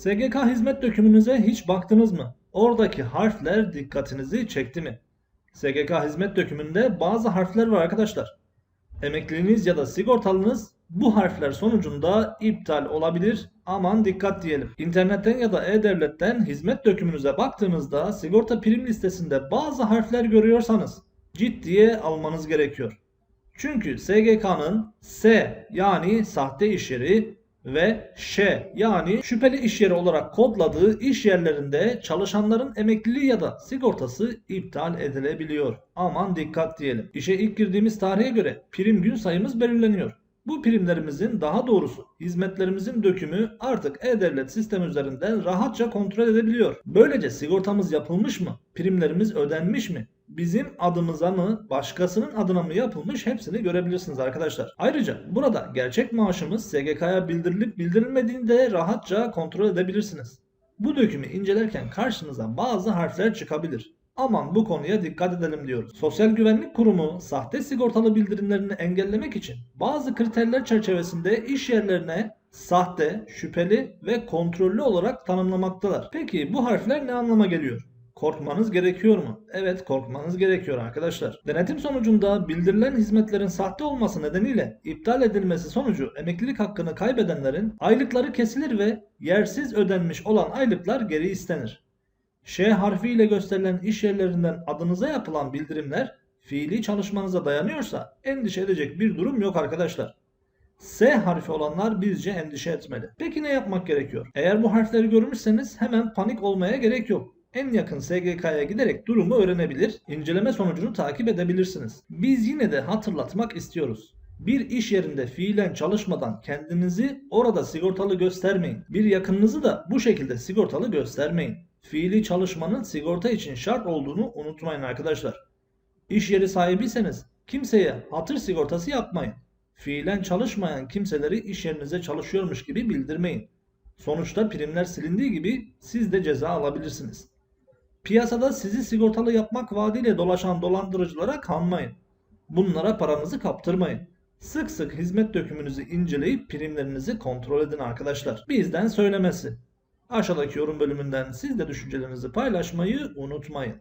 SGK hizmet dökümünüze hiç baktınız mı? Oradaki harfler dikkatinizi çekti mi? SGK hizmet dökümünde bazı harfler var arkadaşlar. Emekliliğiniz ya da sigortalınız bu harfler sonucunda iptal olabilir. Aman dikkat diyelim. İnternetten ya da e-devletten hizmet dökümünüze baktığınızda sigorta prim listesinde bazı harfler görüyorsanız ciddiye almanız gerekiyor. Çünkü SGK'nın S yani sahte iş yeri ve Ş yani şüpheli iş yeri olarak kodladığı iş yerlerinde çalışanların emekliliği ya da sigortası iptal edilebiliyor. Aman dikkat diyelim. İşe ilk girdiğimiz tarihe göre prim gün sayımız belirleniyor. Bu primlerimizin daha doğrusu hizmetlerimizin dökümü artık e-devlet sistemi üzerinden rahatça kontrol edebiliyor. Böylece sigortamız yapılmış mı? Primlerimiz ödenmiş mi? Bizim adımıza mı, başkasının adına mı yapılmış hepsini görebilirsiniz arkadaşlar. Ayrıca burada gerçek maaşımız SGK'ya bildirilip bildirilmediğini de rahatça kontrol edebilirsiniz. Bu dökümü incelerken karşınıza bazı harfler çıkabilir. Aman bu konuya dikkat edelim diyoruz. Sosyal Güvenlik Kurumu sahte sigortalı bildirimlerini engellemek için bazı kriterler çerçevesinde iş yerlerine sahte, şüpheli ve kontrollü olarak tanımlamaktalar. Peki bu harfler ne anlama geliyor? Korkmanız gerekiyor mu? Evet korkmanız gerekiyor arkadaşlar. Denetim sonucunda bildirilen hizmetlerin sahte olması nedeniyle iptal edilmesi sonucu emeklilik hakkını kaybedenlerin aylıkları kesilir ve yersiz ödenmiş olan aylıklar geri istenir. Ş harfiyle gösterilen iş yerlerinden adınıza yapılan bildirimler fiili çalışmanıza dayanıyorsa endişe edecek bir durum yok arkadaşlar. S harfi olanlar bizce endişe etmeli. Peki ne yapmak gerekiyor? Eğer bu harfleri görmüşseniz hemen panik olmaya gerek yok. En yakın SGK'ya giderek durumu öğrenebilir, inceleme sonucunu takip edebilirsiniz. Biz yine de hatırlatmak istiyoruz. Bir iş yerinde fiilen çalışmadan kendinizi orada sigortalı göstermeyin. Bir yakınınızı da bu şekilde sigortalı göstermeyin. Fiili çalışmanın sigorta için şart olduğunu unutmayın arkadaşlar. İş yeri sahibiyseniz kimseye hatır sigortası yapmayın. Fiilen çalışmayan kimseleri iş yerinize çalışıyormuş gibi bildirmeyin. Sonuçta primler silindiği gibi siz de ceza alabilirsiniz. Piyasada sizi sigortalı yapmak vaadiyle dolaşan dolandırıcılara kanmayın. Bunlara paranızı kaptırmayın. Sık sık hizmet dökümünüzü inceleyip primlerinizi kontrol edin arkadaşlar. Bizden söylemesi. Aşağıdaki yorum bölümünden siz de düşüncelerinizi paylaşmayı unutmayın.